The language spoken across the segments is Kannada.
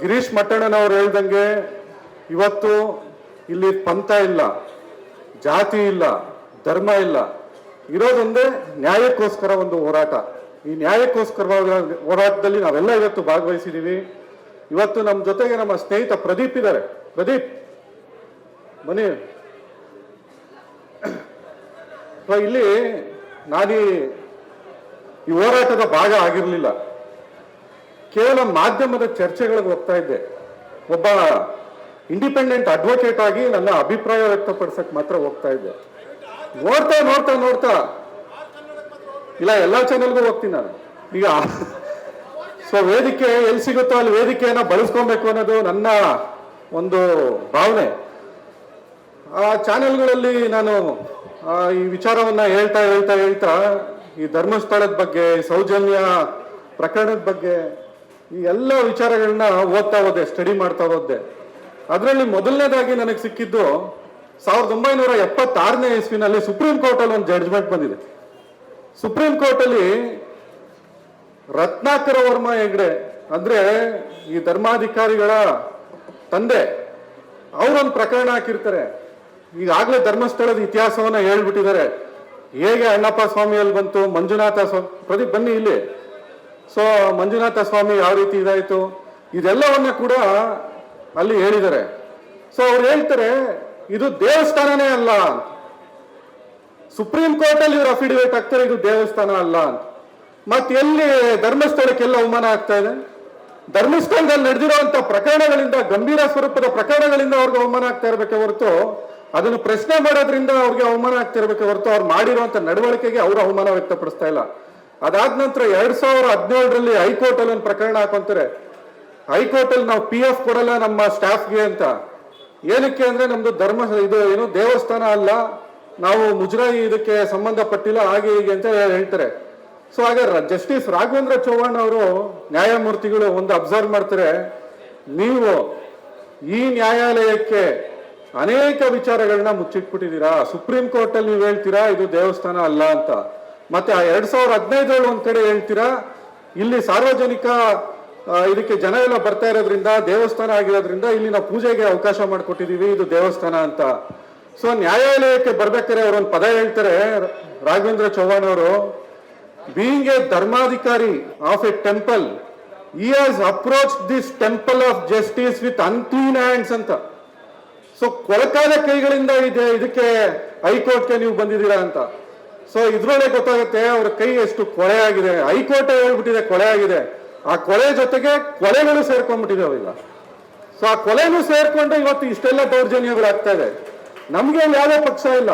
ಗಿರೀಶ್ ಮಟ್ಟಣ್ಣನವ್ರು ಹೇಳ್ದಂಗೆ ಇವತ್ತು ಇಲ್ಲಿ ಪಂಥ ಇಲ್ಲ, ಜಾತಿ ಇಲ್ಲ, ಧರ್ಮ ಇಲ್ಲ. ಇರೋದೊಂದೇ ನ್ಯಾಯಕ್ಕೋಸ್ಕರ ಒಂದು ಹೋರಾಟ. ಈ ನ್ಯಾಯಕ್ಕೋಸ್ಕರ ಹೋರಾಟದಲ್ಲಿ ನಾವೆಲ್ಲ ಇವತ್ತು ಭಾಗವಹಿಸಿದ್ದೀವಿ ಇವತ್ತು ನಮ್ಮ ಜೊತೆಗೆ ನಮ್ಮ ಸ್ನೇಹಿತ ಪ್ರದೀಪ್ ಇದ್ದಾರೆ. ಪ್ರದೀಪ್, ಬನ್ನಿ. ಇಲ್ಲಿ ನಾನು ಈ ಹೋರಾಟದ ಭಾಗ ಆಗಿರಲಿಲ್ಲ. ಕೇವಲ ಮಾಧ್ಯಮದ ಚರ್ಚೆಗಳಿಗೆ ಹೋಗ್ತಾ ಇದ್ದೆ. ಒಬ್ಬ ಇಂಡಿಪೆಂಡೆಂಟ್ ಅಡ್ವೊಕೇಟ್ ಆಗಿ ನನ್ನ ಅಭಿಪ್ರಾಯ ವ್ಯಕ್ತಪಡಿಸಕ್ ಮಾತ್ರ ಹೋಗ್ತಾ ಇದ್ದೆ. ನೋಡ್ತಾ ನೋಡ್ತಾ ನೋಡ್ತಾ. ಇಲ್ಲ, ಎಲ್ಲ ಚಾನೆಲ್ಗೂ ಹೋಗ್ತೀನಿ ನಾನು. ಈಗ ಸೊ, ವೇದಿಕೆ ಎಲ್ಲಿ ಸಿಗುತ್ತೋ ಅಲ್ಲಿ ವೇದಿಕೆಯನ್ನ ಬಳಸ್ಕೊಬೇಕು ಅನ್ನೋದು ನನ್ನ ಒಂದು ಭಾವನೆ. ಆ ಚಾನೆಲ್ಗಳಲ್ಲಿ ನಾನು ಈ ವಿಚಾರವನ್ನ ಹೇಳ್ತಾ ಹೇಳ್ತಾ ಹೇಳ್ತಾ ಈ ಧರ್ಮಸ್ಥಳದ ಬಗ್ಗೆ, ಸೌಜನ್ಯ ಪ್ರಕರಣದ ಬಗ್ಗೆ ಈ ಎಲ್ಲ ವಿಚಾರಗಳನ್ನ ಓದ್ತಾ ಹೋದೆ ಸ್ಟಡಿ ಮಾಡ್ತಾ ಹೋದೆ. ಅದರಲ್ಲಿ ಮೊದಲನೇದಾಗಿ ನನಗೆ ಸಿಕ್ಕಿದ್ದು ಸಾವಿರದ ಒಂಬೈನೂರ ಎಪ್ಪತ್ತಾರನೇ ಇಸ್ವಿನಲ್ಲಿ ಸುಪ್ರೀಂ ಕೋರ್ಟ್ ಅಲ್ಲಿ ಒಂದು ಜಡ್ಜ್ಮೆಂಟ್ ಬಂದಿದೆ. ಸುಪ್ರೀಂ ಕೋರ್ಟ್ ಅಲ್ಲಿ ರತ್ನಾಕರ ವರ್ಮ ಹೆಗ್ಡೆ, ಅಂದ್ರೆ ಈ ಧರ್ಮಾಧಿಕಾರಿಗಳ ತಂದೆ, ಅವರೊಂದು ಪ್ರಕರಣ ಹಾಕಿರ್ತಾರೆ. ಈಗಾಗಲೇ ಧರ್ಮಸ್ಥಳದ ಇತಿಹಾಸವನ್ನ ಹೇಳ್ಬಿಟ್ಟಿದ್ದಾರೆ. ಹೇಗೆ ಅಣ್ಣಪ್ಪ ಸ್ವಾಮಿಯಲ್ಲಿ ಬಂತು, ಮಂಜುನಾಥ ಸ್ವಾಮಿ ಪ್ರದೀಪ್, ಬನ್ನಿ ಇಲ್ಲಿ. ಸೊ ಮಂಜುನಾಥ ಸ್ವಾಮಿ ಯಾವ ರೀತಿ ಇದಾಯ್ತು? ಇದೆಲ್ಲವನ್ನ ಕೂಡ ಅಲ್ಲಿ ಹೇಳಿದ್ದಾರೆ. ಸೊ ಅವ್ರು ಹೇಳ್ತಾರೆ, ಇದು ದೇವಸ್ಥಾನನೇ ಅಲ್ಲ ಸುಪ್ರೀಂ ಕೋರ್ಟ್ ಅಲ್ಲಿ ಇವ್ರು ಅಫಿಡವಿಟ್ ಆಗ್ತಾರೆ ಇದು ದೇವಸ್ಥಾನ ಅಲ್ಲ ಅಂತ. ಮತ್ತೆ ಎಲ್ಲಿ ಧರ್ಮಸ್ಥಳಕ್ಕೆಲ್ಲ ಅವಮಾನ ಆಗ್ತಾ ಇದೆ? ಧರ್ಮಸ್ಥಳದಲ್ಲಿ ನಡೆದಿರುವಂತ ಪ್ರಕರಣಗಳಿಂದ, ಗಂಭೀರ ಸ್ವರೂಪದ ಪ್ರಕರಣಗಳಿಂದ ಅವ್ರಿಗೆ ಅವಮಾನ ಆಗ್ತಾ ಇರ್ಬೇಕೆ ಹೊರತು, ಅದನ್ನು ಪ್ರಶ್ನೆ ಮಾಡೋದ್ರಿಂದ ಅವ್ರಿಗೆ ಅವಮಾನ ಆಗ್ತಾ ಇರ್ಬೇಕೆ ಹೊರತು, ಅವ್ರು ಮಾಡಿರುವಂತ ನಡವಳಿಕೆಗೆ ಅವರು ಅವಮಾನ ವ್ಯಕ್ತಪಡಿಸ್ತಾ ಇಲ್ಲ. ಅದಾದ ನಂತರ ಎರಡ್ ಸಾವಿರ ಹದಿನೇಳರಲ್ಲಿ ಹೈಕೋರ್ಟ್ ಅಲ್ಲಿ ಒಂದು ಪ್ರಕರಣ ಹಾಕೊಂತಾರೆ. ಹೈಕೋರ್ಟ್ ಅಲ್ಲಿ ನಾವು ಪಿ ಎಫ್ ಕೊಡಲ್ಲ ನಮ್ಮ ಸ್ಟಾಫ್ಗೆ ಅಂತ. ಏನಕ್ಕೆ ಅಂದ್ರೆ ನಮ್ದು ಧರ್ಮ ಇದು ಏನು ದೇವಸ್ಥಾನ ಅಲ್ಲ. ನಾವು ಮುಜರಾಯಿ ಇದಕ್ಕೆ ಸಂಬಂಧಪಟ್ಟಿಲ್ಲ, ಹಾಗೆ ಹೀಗೆ ಅಂತ ಹೇಳ್ತಾರೆ. ಸೊ ಹಾಗೆ ಜಸ್ಟಿಸ್ ರಾಘವೇಂದ್ರ ಚೌಹಾಣ್ ಅವರು ನ್ಯಾಯಮೂರ್ತಿಗಳು ಒಂದು ಅಬ್ಸರ್ವ್ ಮಾಡ್ತಾರೆ. ನೀವು ಈ ನ್ಯಾಯಾಲಯಕ್ಕೆ ಅನೇಕ ವಿಚಾರಗಳನ್ನ ಮುಚ್ಚಿಟ್ಬಿಟ್ಟಿದ್ದೀರಾ? ಸುಪ್ರೀಂ ಕೋರ್ಟ್ ಅಲ್ಲಿ ನೀವು ಹೇಳ್ತೀರಾ, ಇದು ದೇವಸ್ಥಾನ ಅಲ್ಲ ಅಂತ. ಮತ್ತೆ ಆ ಎರಡ್ ಸಾವಿರದ ಹದಿನೈದರಲ್ಲಿ ಒಂದ್ ಕಡೆ ಹೇಳ್ತೀರಾ? ಇಲ್ಲಿ ಸಾರ್ವಜನಿಕ ಇದಕ್ಕೆ ಜನ ಎಲ್ಲ ಬರ್ತಾ ಇರೋದ್ರಿಂದ, ದೇವಸ್ಥಾನ ಆಗಿರೋದ್ರಿಂದ ಇಲ್ಲಿ ನಾವು ಪೂಜೆಗೆ ಅವಕಾಶ ಮಾಡಿಕೊಟ್ಟಿದೀವಿ, ಇದು ದೇವಸ್ಥಾನ ಅಂತ. ಸೊ ನ್ಯಾಯಾಲಯಕ್ಕೆ ಬರ್ಬೇಕಾದ್ರೆ ಅವರೊಂದು ಪದ ಹೇಳ್ತಾರೆ, ರಾಘವೇಂದ್ರ ಚೌಹಾಣ್ ಅವರು ಬೀಯಿಂಗ್ ಎ ಧರ್ಮಾಧಿಕಾರಿ of a temple he has approach this temple of justice with unclean hands ಅಂತ. ಸೊ ಕೊಳಕಾದ ಕೈಗಳಿಂದ ಇದೆ, ಇದಕ್ಕೆ ಹೈಕೋರ್ಟ್ಗೆ ನೀವು ಬಂದಿದ್ದೀರಾ ಅಂತ. ಸೊ ಇದ್ರೊಳಗೆ ಗೊತ್ತಾಗುತ್ತೆ ಅವ್ರ ಕೈ ಎಷ್ಟು ಕೊಳೆ ಆಗಿದೆ ಹೈಕೋರ್ಟ್ ಹೇಳ್ಬಿಟ್ಟಿದೆ ಕೊಳೆ ಆಗಿದೆ ಆ ಕೊಳೆ ಜೊತೆಗೆ ಕೊಲೆಗಳು ಸೇರ್ಕೊಂಡ್ಬಿಟ್ಟಿದಾವೆ ಈಗ. ಸೊ ಆ ಕೊಲೆನೂ ಸೇರ್ಕೊಂಡ್ರೆ ಇವತ್ತು ಇಷ್ಟೆಲ್ಲ ದೌರ್ಜನ್ಯಗಳು ಆಗ್ತಾ ಇದೆ. ನಮ್ಗೆ ಯಾವ ಯಾವುದೇ ಪಕ್ಷ ಇಲ್ಲ.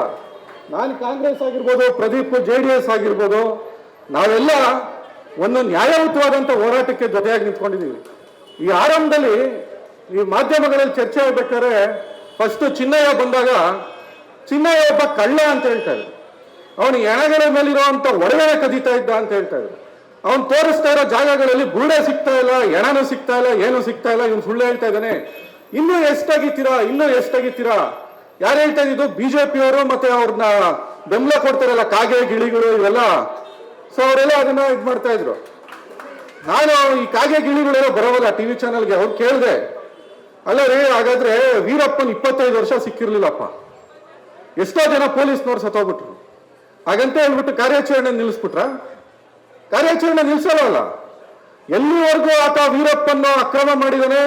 ನಾನು ಕಾಂಗ್ರೆಸ್ ಆಗಿರ್ಬೋದು, ಪ್ರದೀಪ್ ಜೆ ಡಿ ಎಸ್ ಆಗಿರ್ಬೋದು, ನಾವೆಲ್ಲ ಒಂದು ನ್ಯಾಯಯುತವಾದಂತ ಹೋರಾಟಕ್ಕೆ ಜೊತೆಯಾಗಿ ನಿಂತ್ಕೊಂಡಿದ್ದೀವಿ. ಈ ಆರಂಭದಲ್ಲಿ ಈ ಮಾಧ್ಯಮಗಳಲ್ಲಿ ಚರ್ಚೆ ಆಗ್ಬೇಕಾದ್ರೆ ಫಸ್ಟ್ ಚಿನ್ನಯ್ಯ ಬಂದಾಗ, ಚಿನ್ನಯ್ಯ ಒಬ್ಬ ಕಳ್ಳ ಅಂತ ಹೇಳ್ತಾರೆ. ಅವನು ಎಣಗಳ ಮೇಲಿರುವಂತ ಒಡವೆನೆ ಕದೀತಾ ಇದ್ದ ಅಂತ ಹೇಳ್ತಾ ಇದ್ರು. ಅವನು ತೋರಿಸ್ತಾ ಇರೋ ಜಾಗಗಳಲ್ಲಿ ಬುರುಡೆ ಸಿಗ್ತಾ ಇಲ್ಲ, ಎಣನೂ ಸಿಗ್ತಾ ಇಲ್ಲ, ಏನು ಸಿಗ್ತಾ ಇಲ್ಲ, ಇವನು ಸುಳ್ಳು ಹೇಳ್ತಾ ಇದ್ದಾನೆ. ಇನ್ನೂ ಎಷ್ಟಾಗಿತ್ತೀರಾ ಇನ್ನೂ ಎಷ್ಟಾಗಿತ್ತೀರಾ ಯಾರು ಹೇಳ್ತಾ ಇದ್ದು ಬಿಜೆಪಿಯವರು ಮತ್ತೆ ಅವ್ರನ್ನ ಬೆಂಬಲ ಕೊಡ್ತಾರಲ್ಲ, ಕಾಗೆ ಗಿಳಿಗಳು ಇವೆಲ್ಲ. ಸೊ ಅವರೆಲ್ಲ ಅದನ್ನ ಇದು ಮಾಡ್ತಾ ಇದ್ರು. ನಾನು ಈ ಕಾಗೆ ಗಿಳಿಗಳೆಲ್ಲ ಬರೋವಲ್ಲ ಟಿವಿ ಚಾನಲ್ಗೆ ಅವ್ರು ಕೇಳಿದೆ. ಅಲ್ಲ ರೀ ಹಾಗಾದ್ರೆ ವೀರಪ್ಪನ್ ಇಪ್ಪತ್ತೈದು ವರ್ಷ ಸಿಕ್ಕಿರ್ಲಿಲ್ಲಪ್ಪ. ಎಷ್ಟೋ ಜನ ಪೊಲೀಸ್ನವ್ರು ಸತ್ತೋಗ್ಬಿಟ್ರು. ಹಾಗಂತ ಹೇಳ್ಬಿಟ್ಟು ಕಾರ್ಯಾಚರಣೆ ನಿಲ್ಲಿಸ್ಬಿಟ್ರ? ಕಾರ್ಯಾಚರಣೆ ನಿಲ್ಸಲ್ಲ. ಎಲ್ಲಿವರೆಗೂ ಆತ ವೀರಪ್ಪನ್ನು ಅಕ್ರಮ ಮಾಡಿದಾನೆ,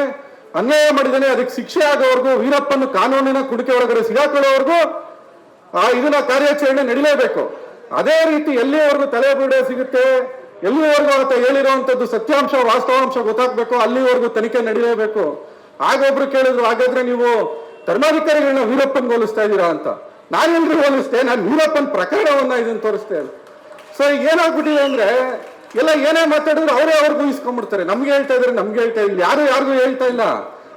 ಅನ್ಯಾಯ ಮಾಡಿದಾನೆ, ಅದಕ್ಕೆ ಶಿಕ್ಷೆ ಆಗೋವರೆಗೂ ವೀರಪ್ಪನ್ನು ಕಾನೂನಿನ ಕುಡಿಕೆ ಒಳಗಡೆ ಸಿಗಾಕೊಳ್ಳೋವರೆಗೂ ಆ ಇದನ್ನ ಕಾರ್ಯಾಚರಣೆ ನಡೀಲೇಬೇಕು. ಅದೇ ರೀತಿ ಎಲ್ಲಿವರೆಗೂ ತಲೆಬುರುಡೆ ಸಿಗುತ್ತೆ, ಎಲ್ಲಿವರೆಗೂ ಆತ ಹೇಳಿರುವಂತದ್ದು ಸತ್ಯಾಂಶ, ವಾಸ್ತವಾಂಶ ಗೊತ್ತಾಗ್ಬೇಕು, ಅಲ್ಲಿವರೆಗೂ ತನಿಖೆ ನಡೀಲೇಬೇಕು. ಆಗ ಒಬ್ರು ಕೇಳಿದ್ರು, ಹಾಗಾದ್ರೆ ನೀವು ಧರ್ಮಾಧಿಕಾರಿಗಳನ್ನ ವೀರಪ್ಪನ್ ಹೋಲಿಸ್ತಾ ಇದ್ದೀರಾ? ಅಂತ. ನಾನೆಲ್ರಿ ಹೋಲಿಸ್ತೆ ನಾನು ವೀರಪ್ಪನ್ ಪ್ರಕರಣವನ್ನ ಇದನ್ನು ತೋರಿಸ್ತೆ ಸೊ ಈಗ ಏನಾಗ್ಬಿಟ್ಟಿದೆ ಅಂದ್ರೆ, ಎಲ್ಲ ಏನೇ ಮಾತಾಡಿದ್ರು ಅವರೇ ಅವ್ರಿಗೂ ಇಸ್ಕೊಂಡ್ಬಿಡ್ತಾರೆ. ನಮ್ಗೆ ಹೇಳ್ತಾ ಇದ್ರೆ, ನಮ್ಗೆ ಹೇಳ್ತಾ ಇಲ್ಲ. ಯಾರು ಯಾರಿಗೂ ಹೇಳ್ತಾ ಇಲ್ಲ.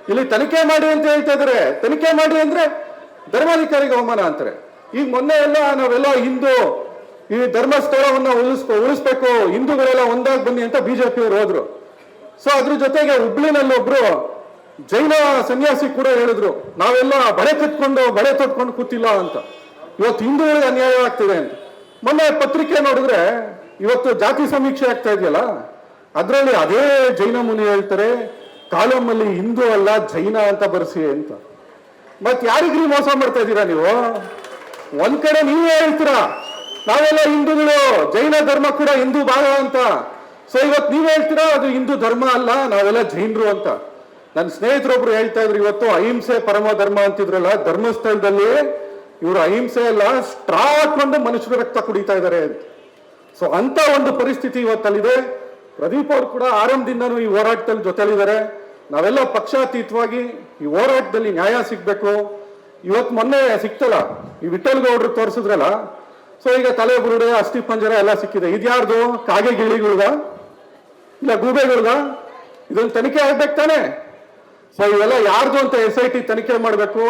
ಇಲ್ಲಿ ತನಿಖೆ ಮಾಡಿ ಅಂತ ಹೇಳ್ತಾ ಇದ್ರೆ. ತನಿಖೆ ಮಾಡಿ ಅಂದ್ರೆ ಧರ್ಮಾಧಿಕಾರಿಗೆ ಅವಮಾನ ಅಂತಾರೆ. ಈಗ ಮೊನ್ನೆ ಎಲ್ಲ ನಾವೆಲ್ಲ ಹಿಂದೂ, ಈ ಧರ್ಮಸ್ಥಳವನ್ನ ಉಳಿಸ್ಕೊ, ಉಳಿಸ್ಬೇಕು. ಹಿಂದೂಗಳೆಲ್ಲ ಒಂದಾಗಿ ಬನ್ನಿ ಅಂತ ಬಿಜೆಪಿ ಅವರು ಹೋದ್ರು. ಸೊ ಅದ್ರ ಜೊತೆಗೆ ಹುಬ್ಳಿನಲ್ಲಿ ಒಬ್ರು ಜೈನ ಸನ್ಯಾಸಿ ಕೂಡ ಹೇಳಿದ್ರು, ನಾವೆಲ್ಲ ಬಳೆ ತತ್ಕೊಂಡು ಬಳೆ ತೊಟ್ಕೊಂಡು ಕೂತಿಲ್ಲ ಅಂತ. ಇವತ್ತು ಹಿಂದೂಗಳಿಗೆ ಅನ್ಯಾಯ ಆಗ್ತಿದೆ ಅಂತ. ಮೊನ್ನೆ ಪತ್ರಿಕೆ ನೋಡಿದ್ರೆ ಇವತ್ತು ಜಾತಿ ಸಮೀಕ್ಷೆ ಆಗ್ತಾ ಇದೆಯಲ್ಲ, ಅದರಲ್ಲಿ ಅದೇ ಜೈನ ಮುನಿ ಹೇಳ್ತಾರೆ ಕಾಲಮಲ್ಲಿ ಹಿಂದೂ ಅಲ್ಲ, ಜೈನ ಅಂತ ಬರ್ಸಿ ಅಂತ. ಮತ್ತೆ ಯಾರಿಗ್ರಿ ಮೋಸ ಮಾಡ್ತಾ ಇದ್ದೀರಾ ನೀವು? ಒಂದ್ ಕಡೆ ನೀವೇ ಹೇಳ್ತೀರಾ, ನಾವೆಲ್ಲ ಹಿಂದೂಗಳು, ಜೈನ ಧರ್ಮ ಕೂಡ ಹಿಂದೂ ಭಾಗ ಅಂತ. ಸೊ ಇವತ್ತು ನೀವ್ ಹೇಳ್ತೀರಾ, ಅದು ಹಿಂದೂ ಧರ್ಮ ಅಲ್ಲ, ನಾವೆಲ್ಲ ಜೈನರು ಅಂತ. ನನ್ನ ಸ್ನೇಹಿತರೊಬ್ರು ಹೇಳ್ತಾ ಇದ್ರು, ಇವತ್ತು ಅಹಿಂಸೆ ಪರಮ ಧರ್ಮ ಅಂತಿದ್ರಲ್ಲ, ಧರ್ಮಸ್ಥಳದಲ್ಲಿ ಇವರು ಅಹಿಂಸೆ ಎಲ್ಲ ಸ್ಟ್ರಾ ಹಾಕೊಂಡು ಮನುಷ್ಯರ ರಕ್ತ ಕುಡಿತಾ ಇದ್ದಾರೆ ಅಂತ. ಸೊ ಅಂತ ಒಂದು ಪರಿಸ್ಥಿತಿ ಇವತ್ತಲ್ಲಿದೆ. ಪ್ರದೀಪ್ ಅವರು ಕೂಡ ಆರಂಭದಿಂದನೂ ಈ ಹೋರಾಟದಲ್ಲಿ ಜೊತೆಲಿದ್ದಾರೆ ನಾವೆಲ್ಲ ಪಕ್ಷಾತೀತವಾಗಿ ಈ ಹೋರಾಟದಲ್ಲಿ ನ್ಯಾಯ ಸಿಗ್ಬೇಕು. ಇವತ್ತು ಮೊನ್ನೆ ಸಿಕ್ತಲ್ಲ, ಈ ವಿಠಲ್ ಗೌಡ್ರು ತೋರಿಸಿದ್ರಲ್ಲ. ಸೊ ಈಗ ತಲೆ ಬುರುಡೆ, ಅಸ್ಥಿ ಪಂಜರ ಎಲ್ಲ ಸಿಕ್ಕಿದೆ. ಇದ್ಯಾರ್ದು? ಕಾಗೆ ಗಿಳಿಗಳ್ದ ಇಲ್ಲ ಗೂಬೆಗಳ್ದ ಇದೊಂದು ತನಿಖೆ ಆಗ್ಬೇಕು ತಾನೆ? ಸೊ ಇವೆಲ್ಲ ಯಾರ್ದು ಅಂತ ಎಸ್ ಐ ಟಿ ತನಿಖೆ ಮಾಡಬೇಕು?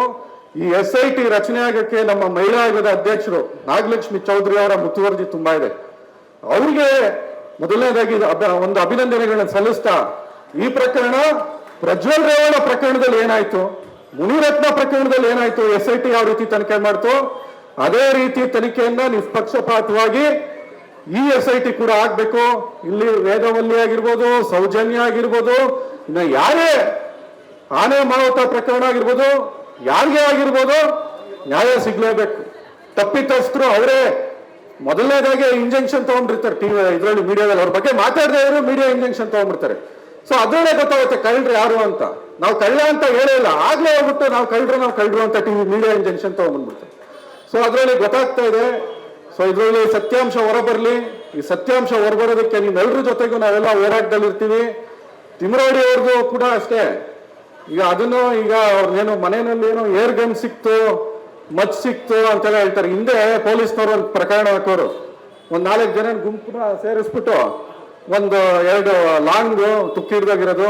ಈ ಎಸ್ ಐ ಟಿ ರಚನೆ ಆಗಕ್ಕೆ ನಮ್ಮ ಮಹಿಳಾ ಆಯೋಗದ ಅಧ್ಯಕ್ಷರು ನಾಗಲಕ್ಷ್ಮಿ ಚೌಧರಿ ಅವರ ಮುತುವರ್ಜಿ ತುಂಬಾ ಇದೆ. ಅವ್ರಿಗೆ ಮೊದಲನೇದಾಗಿ ಒಂದು ಅಭಿನಂದನೆಗಳನ್ನ ಸಲ್ಲಿಸ್ತಾ, ಈ ಪ್ರಕರಣ ಪ್ರಜ್ವಲ್ ರೇವಣ್ಣ ಪ್ರಕರಣದಲ್ಲಿ ಏನಾಯ್ತು? ಮುನಿರತ್ನ ಪ್ರಕರಣದಲ್ಲಿ ಏನಾಯ್ತು? ಎಸ್ ಐ ಟಿ ಯಾವ ರೀತಿ ತನಿಖೆ ಮಾಡ್ತು? ಅದೇ ರೀತಿ ತನಿಖೆಯನ್ನ ನಿಷ್ಪಕ್ಷಪಾತವಾಗಿ ಈ ಎಸ್ ಐ ಟಿ ಕೂಡ ಆಗ್ಬೇಕು. ಇಲ್ಲಿ ವೇದವಲ್ಲಿ ಆಗಿರ್ಬೋದು ಸೌಜನ್ಯ ಆಗಿರ್ಬೋದು, ಇನ್ನ ಯಾರೇ ಆನೆ ಮಾವುತ ಪ್ರಕರಣ ಆಗಿರ್ಬೋದು, ಯಾರಿಗೆ ಆಗಿರ್ಬೋದು, ನ್ಯಾಯ ಸಿಗ್ಲೇಬೇಕು. ತಪ್ಪಿತಸ್ಥರು ಅವರೇ ಮೊದಲನೇದಾಗಿ ಇಂಜೆಕ್ಷನ್ ತಗೊಂಡಿರ್ತಾರೆ ಟಿವಿ ಇದರಲ್ಲಿ ಮೀಡಿಯಾದಲ್ಲಿ ಅವ್ರ ಬಗ್ಗೆ ಮಾತಾಡದೇ ಇದ್ರು ಮೀಡಿಯಾ ಇಂಜೆಕ್ಷನ್ ತಗೊಂಡ್ಬಿಡ್ತಾರೆ. ಸೊ ಅದರಲ್ಲೇ ಗೊತ್ತಾಗುತ್ತೆ ಕಳ್ಳರು ಯಾರು ಅಂತ. ನಾವು ಕಳ್ಳ ಅಂತ ಹೇಳಿಲ್ಲ ಆಗ್ಲೇ ಹೋಗ್ಬಿಟ್ಟು ನಾವು ಕಳ್ಳರು ನಾವು ಕಳ್ಳರು ಅಂತ ಟಿವಿ ಮೀಡಿಯಾ ಇಂಜೆಕ್ಷನ್ ತಗೊಂಡ್ಬಿಡ್ತಾರೆ ಸೊ ಅದರಲ್ಲಿ ಗೊತ್ತಾಗ್ತಾ ಇದೆ. ಸೊ ಇದರಲ್ಲಿ ಸತ್ಯಾಂಶ ಹೊರಬರಲಿ. ಈ ಸತ್ಯಾಂಶ ಹೊರಬರೋದಕ್ಕೆ ನಿಮ್ಮೆಲ್ಲರ ಜೊತೆಗೂ ನಾವೆಲ್ಲ ಹೋರಾಟದಲ್ಲಿ ಇರ್ತೀವಿ ತಿಮರೋಡಿ ಅವ್ರಿಗೂ ಕೂಡ ಅಷ್ಟೇ. ಈಗ ಅದನ್ನು ಈಗ ಅವ್ರನ್ನೇನು ಮನೆಯಲ್ಲಿ ಏನೋ ಏರ್ ಗನ್ ಸಿಕ್ತು, ಮಚ್ ಸಿಕ್ತು ಅಂತೆಲ್ಲ ಹೇಳ್ತಾರೆ. ಹಿಂದೆ ಪೊಲೀಸ್ನವರು ಒಂದು ಪ್ರಕರಣ ಹಾಕೋರು. ಒಂದ್ ನಾಲ್ಕು ಜನ ಗುಂಪನ್ನ ಸೇರಿಸ್ಬಿಟ್ಟು ಒಂದು ಎರಡು ಲಾಂಗ್ ತುಕ್ಕಿ ಹಿಡ್ದಾಗಿರೋದು,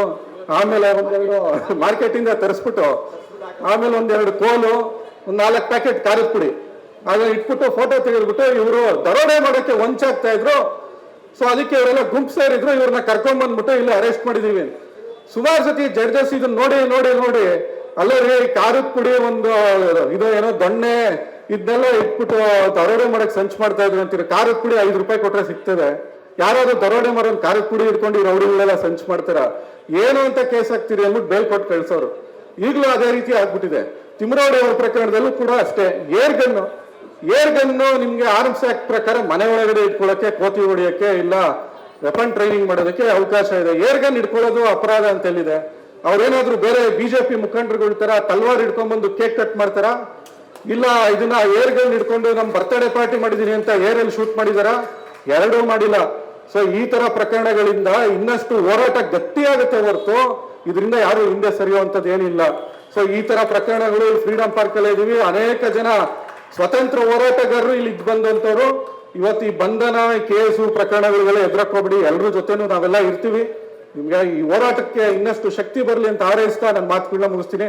ಆಮೇಲೆ ಒಂದೆರಡು ಮಾರ್ಕೆಟಿಂದ ತರಿಸ್ಬಿಟ್ಟು, ಆಮೇಲೆ ಒಂದೆರಡು ಕೋಲು, ಒಂದ್ ನಾಲ್ಕು ಪ್ಯಾಕೆಟ್ ಖಾರದ ಪುಡಿ. ಅದನ್ನ ಇಟ್ಬಿಟ್ಟು ಫೋಟೋ ತೆಗೆದ್ಬಿಟ್ಟು ಇವರು ದರೋಡೆ ಮಾಡೋಕೆ ವಂಚಾಗ್ತಾ ಇದ್ರು. ಸೊ ಅದಕ್ಕೆ ಇವರೆಲ್ಲ ಗುಂಪು ಸೇರಿದ್ರು, ಇವ್ರನ್ನ ಕರ್ಕೊಂಡ್ ಬಂದ್ಬಿಟ್ಟು ಇಲ್ಲಿ ಅರೆಸ್ಟ್ ಮಾಡಿದೀವಿ. ಸುಮಾರು ಸತಿ ಜಡ್ಜಸ್ ಇದನ್ನ ನೋಡಿ ನೋಡಿ ನೋಡಿ. ಅಲ್ಲೇ ರೀ ಖಾರದ ಪುಡಿ ಒಂದು, ಇದು ಏನೋ ದೊಣ್ಣೆ ಇದನ್ನೆಲ್ಲ ಇಟ್ಬಿಟ್ಟು ದರೋಡೆ ಮಾಡಕ್ ಸಂಚು ಮಾಡ್ತಾ ಇದ್ರು ಅಂತೀರಿ. ಖಾರದ ಪುಡಿ ಐದು ರೂಪಾಯಿ ಕೊಟ್ರೆ ಸಿಗ್ತದೆ. ಯಾರಾದ್ರೂ ದರೋಡೆ ಮಾಡೋ ಒಂದು ಖಾರದ ಪುಡಿ ಇಟ್ಕೊಂಡು ರೌಡಿಗಳೆಲ್ಲ ಸಂಚು ಮಾಡ್ತಾರ. ಏನು ಅಂತ ಕೇಸ್ ಆಗ್ತೀರಿ ಅಂದ್ಬಿಟ್ಟು ಬೇಲ್ ಕೊಟ್ಟು ಕಳ್ಸೋರು. ಈಗಲೂ ಅದೇ ರೀತಿ ಆಗ್ಬಿಟ್ಟಿದೆ. ತಿಮ್ರೋಡೆ ಅವ್ರ ಪ್ರಕರಣದಲ್ಲೂ ಕೂಡ ಅಷ್ಟೇ. ಏರ್ ಗನ್ನು ಏರ್ ಗನ್ನು ನಿಮ್ಗೆ ಆರ್ಮ್ಸ್ ಆಕ್ಟ್ ಪ್ರಕಾರ ಮನೆ ಒಳಗಡೆ ಇಟ್ಕೊಳ್ಳೋಕೆ, ಕೋತಿ ಹೊಡಿಯೋಕೆ ಇಲ್ಲ. ವೆಪನ್ ಟ್ರೈನಿಂಗ್ ಮಾಡೋದಕ್ಕೆ ಅವಕಾಶ ಇದೆ. ಏರ್ಗನ್ ಹಿಡ್ಕೊಳ್ಳೋದು ಅಪರಾಧ ಅಂತ ಹೇಳಿದೆ ಅವ್ರೇನಾದ್ರೂ ಬೇರೆ ಬಿಜೆಪಿ ಮುಖಂಡರುಗಳ ತರ ತಲ್ವಾರ್ ಹಿಡ್ಕೊಂಡ್ಬಂದು ಕೇಕ್ ಕಟ್ ಮಾಡ್ತಾರ? ಇಲ್ಲ, ಇದನ್ನ ಏರ್ಗನ್ ಹಿಡ್ಕೊಂಡು ನಮ್ಮ ಬರ್ತ್ಡೇ ಪಾರ್ಟಿ ಮಾಡಿದೀನಿ ಅಂತ ಏರ್ ಅಲ್ಲಿ ಶೂಟ್ ಮಾಡಿದಾರ? ಎರಡೂ ಮಾಡಿಲ್ಲ. ಸೊ ಈ ತರ ಪ್ರಕರಣಗಳಿಂದ ಇನ್ನಷ್ಟು ಹೋರಾಟ ಗಟ್ಟಿಯಾಗುತ್ತೆ ಹೊರತು ಇದರಿಂದ ಯಾರು ಹಿಂದೆ ಸರಿಯುವಂತದ್ದು ಏನಿಲ್ಲ. ಸೊ ಈ ತರ ಪ್ರಕರಣಗಳು ಫ್ರೀಡಂ ಪಾರ್ಕ್ ಅಲ್ಲಿ ಇದೀವಿ ಅನೇಕ ಜನ ಸ್ವತಂತ್ರ ಹೋರಾಟಗಾರರು ಇಲ್ಲಿ ಇದ್ ಬಂದಂತವ್ರು ಇವತ್ತು ಈ ಬಂಧನ ಕೇಸು ಪ್ರಕರಣಗಳಿಗೆಲ್ಲ ಎದುರಕ್ಕೋಗ್ಬಿಡಿ ಎಲ್ಲರ ಜೊತೆನೂ ನಾವೆಲ್ಲ ಇರ್ತೀವಿ. ನಿಮ್ಗೆ ಈ ಹೋರಾಟಕ್ಕೆ ಇನ್ನಷ್ಟು ಶಕ್ತಿ ಬರಲಿ ಅಂತ ಹಾರೈಸ್ತಾ ನನ್ನ ಮಾತುಗಳನ್ನ ಮುಗಿಸ್ತೀನಿ.